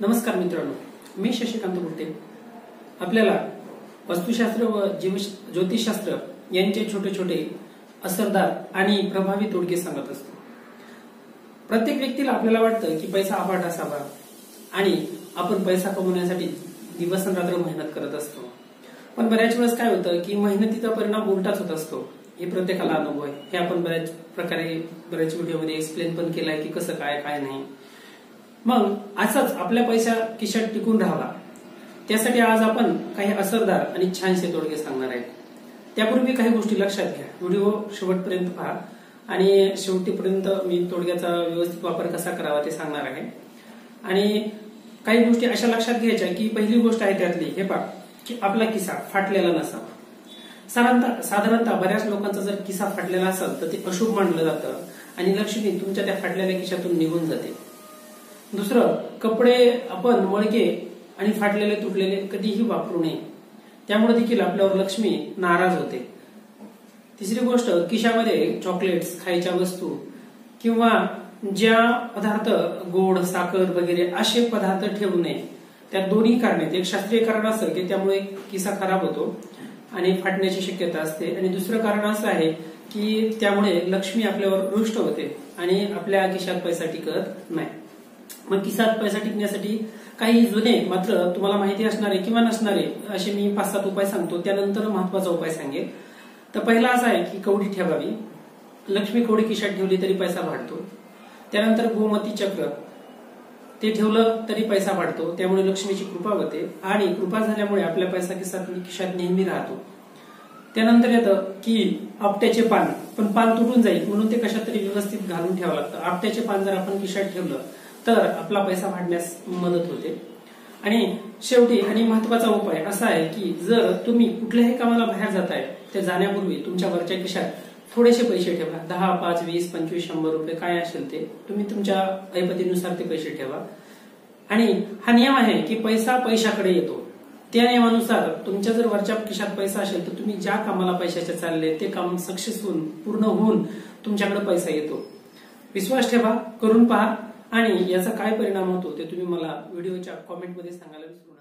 नमस्कार मित्रांनो मी शशिकांत गुट्टे आपल्याला वास्तुशास्त्र व जीव ज्योतिषशास्त्र यांचे छोटे छोटे असरदार आणि प्रभावी तोडगे सांगत असतो. प्रत्येक व्यक्तीला आपल्याला वाटतं की पैसा अफाट असावा आणि आपण पैसा कमवण्यासाठी दिवस रात्र मेहनत करत असतो. पण बऱ्याच वेळेस काय होतं की मेहनतीचा परिणाम उलटाच होत असतो. हे प्रत्येकाला अनुभव आहे. हे आपण बऱ्याच प्रकारे बऱ्याच व्हिडिओमध्ये एक्सप्लेन पण केलं आहे की कसं काय काय नाही. मग असंच आपल्या पैसा किशात टिकून राहावा. त्यासाठी आज आपण काही असरदार आणि छानसे तोडगे सांगणार आहेत. त्यापूर्वी काही गोष्टी लक्षात घ्या. व्हिडिओ शेवटपर्यंत पहा. आणि शेवटीपर्यंत मी तोडग्याचा व्यवस्थित वापर कसा करावा ते सांगणार आहे. आणि काही गोष्टी अशा लक्षात घ्यायच्या की पहिली गोष्ट आहे त्यातली हे पहा की आपला किस्सा फाटलेला नसावा. साधारणतः साधारणतः बऱ्याच लोकांचा जर किस्सा फाटलेला असेल तर ते अशुभ मानलं जातं आणि लक्ष्मी तुमच्या त्या फाटलेल्या खिशातून निघून जाते. दुसरं कपडे आपण मळके आणि फाटलेले तुटलेले कधीही वापरू नये. त्यामुळे देखील आपल्यावर लक्ष्मी नाराज होते. तिसरी गोष्ट किशामध्ये चॉकलेट्स खायच्या वस्तू किंवा ज्या पदार्थ गोड साखर वगैरे असे पदार्थ ठेवू नये. त्या दोन्ही कारणे एक शास्त्रीय कारण असं की त्यामुळे किस्सा खराब होतो आणि फाटण्याची शक्यता असते. आणि दुसरं कारण असं आहे की त्यामुळे लक्ष्मी आपल्यावर रुष्ट होते आणि आपल्या खिशात पैसा टिकत नाही. मग किसात पैसा टिकण्यासाठी काही जुने मात्र तुम्हाला माहिती असणारे किंवा नसणारे असे मी पाच सात उपाय सांगतो. त्यानंतर महत्त्वाचा उपाय सांगेल तर पहिला असा आहे की कवडी ठेवावी. लक्ष्मी कवडी किशात ठेवली तरी पैसा वाढतो. त्यानंतर गोमती चक्र. ते ठेवलं तरी पैसा वाढतो. त्यामुळे लक्ष्मीची कृपा होते. आणि कृपा झाल्यामुळे आपल्या पैसा किसात खिशात नेहमी राहतो. त्यानंतर येतं की आपट्याचे पान. पण पान तुटून जाईल. म्हणून ते कशात तरी व्यवस्थित घालून ठेवावं लागतं. आपट्याचे पान जर आपण खिशात ठेवलं तर आपला पैसा वाढण्यास मदत होते. आणि शेवटी आणि महत्त्वाचा उपाय असा आहे की जर तुम्ही कुठल्याही कामाला बाहेर जाताय त्या जाण्यापूर्वी तुमच्या वरच्या खिशात थोडेसे पैसे ठेवा. दहा पाच वीस पंचवीस शंभर रुपये काय असेल ते तुम्ही तुमच्या ऐपतीनुसार ते पैसे ठेवा. आणि हा नियम आहे की पैसा पैशाकडे येतो. त्या नियमानुसार तुमच्या जर वरच्या खिशात पैसा असेल तर तुम्ही ज्या कामाला पैशाचे चालले ते काम सक्सेस होऊन पूर्ण होऊन तुमच्याकडे पैसा येतो. विश्वास ठेवा करून पहा. आणि याचा काय परिणाम होतो ते तुम्ही मला व्हिडिओच्या कॉमेंटमध्ये सांगायला विसरू